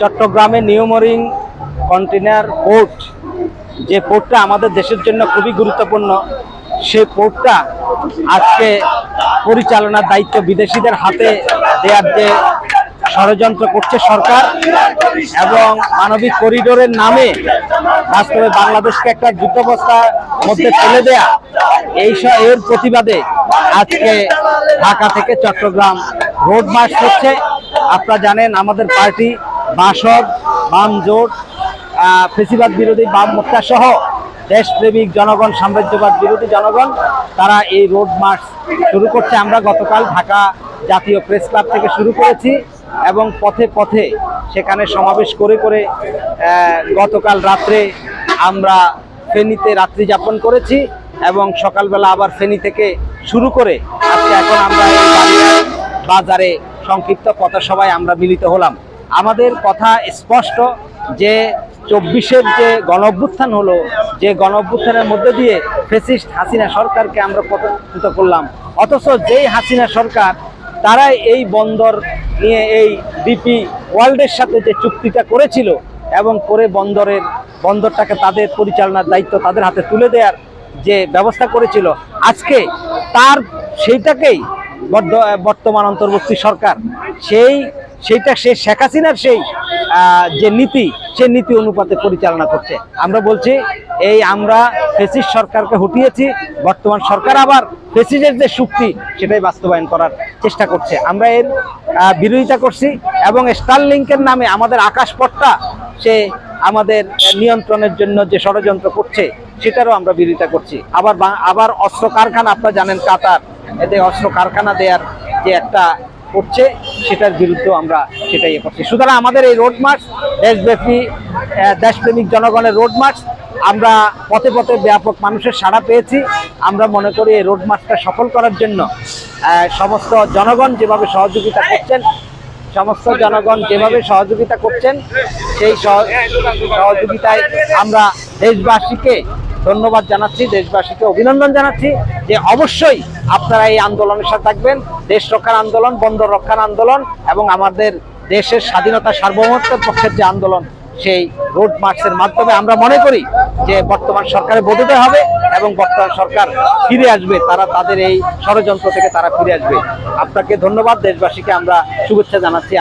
চট্টগ্রামে New Mooring container port, যে পোর্টটা আমাদের দেশের জন্য খুবই গুরুত্বপূর্ণ সেই পোর্টটা আজকে পরিচালনার দায়িত্ব বিদেশিদের হাতে দেওয়ার যে ষড়যন্ত্র করছে সরকার এবং মানবিক করিডোরের নামে বাস্তবে বাংলাদেশকে একটা যুদ্ধাবস্থার মধ্যে ফেলে দেয়া, এই এর প্রতিবাদে আজকে ঢাকা থেকে চট্টগ্রাম রোড মার্চ হচ্ছে। আপনারা জানেন আমাদের পার্টি বাসদ বাম জোট ফেসিবাদ বিরোধী বাম মোর্চা সহ দেশপ্রেমিক জনগণ, সাম্রাজ্যবাদ বিরোধী জনগণ, তারা এই রোড মার্চ শুরু করছে। আমরা গতকাল ঢাকা জাতীয় প্রেস ক্লাব থেকে শুরু করেছি এবং পথে পথে সেখানে সমাবেশ করে করে গতকাল রাত্রে আমরা ফেনীতে রাত্রি যাপন করেছি এবং সকালবেলা আবার ফেনী থেকে শুরু করে আজকে এখন আমরা বাজারে সংক্ষিপ্ত পথসভায় আমরা মিলিত হলাম। আমাদের কথা স্পষ্ট যে চব্বিশের যে গণ অভ্যুত্থান হলো, যে গণ অভ্যুত্থানের মধ্যে দিয়ে ফেসিস্ট হাসিনা সরকারকে আমরা পদচ্যুত করলাম। অথচ যেই হাসিনা সরকার, তারাই এই বন্দর নিয়ে এই ডিপি ওয়ার্ল্ডের সাথে যে চুক্তিটা করেছিল এবং করে বন্দরের, বন্দরটাকে তাদের পরিচালনার দায়িত্ব তাদের হাতে তুলে দেওয়ার যে ব্যবস্থা করেছিল, আজকে তার সেইটাকেই বর্তমান অন্তর্বর্তী সরকার সেই সেইটা সে শেখ হাসিনার সেই যে নীতি, সে নীতি অনুপাতে পরিচালনা করছে। আমরা বলছি, এই আমরা ফেসিস সরকারকে হটিয়েছি, বর্তমান সরকার আবার ফেসিসের যে শক্তি, সেটাই বাস্তবায়ন করার চেষ্টা করছে। আমরা এর বিরোধিতা করছি এবং স্টার স্টারলিংকের নামে আমাদের আকাশপথটা সে আমাদের নিয়ন্ত্রণের জন্য যে ষড়যন্ত্র করছে, সেটারও আমরা বিরোধিতা করছি। আবার আবার অস্ত্র কারখানা, আপনারা জানেন কাতার, এতে অস্ত্র কারখানা দেওয়ার যে একটা করছে, সেটার বিরুদ্ধে আমরা সেটাই ইয়ে করছি। সুতরাং আমাদের এই রোড মার্চ দেশব্যাপী দেশপ্রেমিক জনগণের রোড মার্চ আমরা পথে পথে ব্যাপক মানুষের সাড়া পেয়েছি। আমরা মনে করি এই রোড মার্চটা সফল করার জন্য সমস্ত জনগণ যেভাবে সহযোগিতা করছেন, সমস্ত জনগণ যেভাবে সহযোগিতা করছেন, সেই সহ- সহযোগিতায় আমরা দেশবাসীকে ধন্যবাদ জানাচ্ছি, দেশবাসীকে অভিনন্দন জানাচ্ছি যে অবশ্যই আপনারা এই আন্দোলনের সাথে থাকবেন। দেশ রক্ষার আন্দোলন, বন্দর রক্ষার আন্দোলন এবং আমাদের দেশের স্বাধীনতা সার্বভৌমত্বের পক্ষের যে আন্দোলন, সেই রোড মার্চের মাধ্যমে আমরা মনে করি যে বর্তমান সরকারের বোধতে হবে এবং বর্তমান সরকার ফিরে আসবে, তারা তাদের এই ষড়যন্ত্র থেকে তারা ফিরে আসবে। আপনাকে ধন্যবাদ, দেশবাসীকে আমরা শুভেচ্ছা জানাচ্ছি।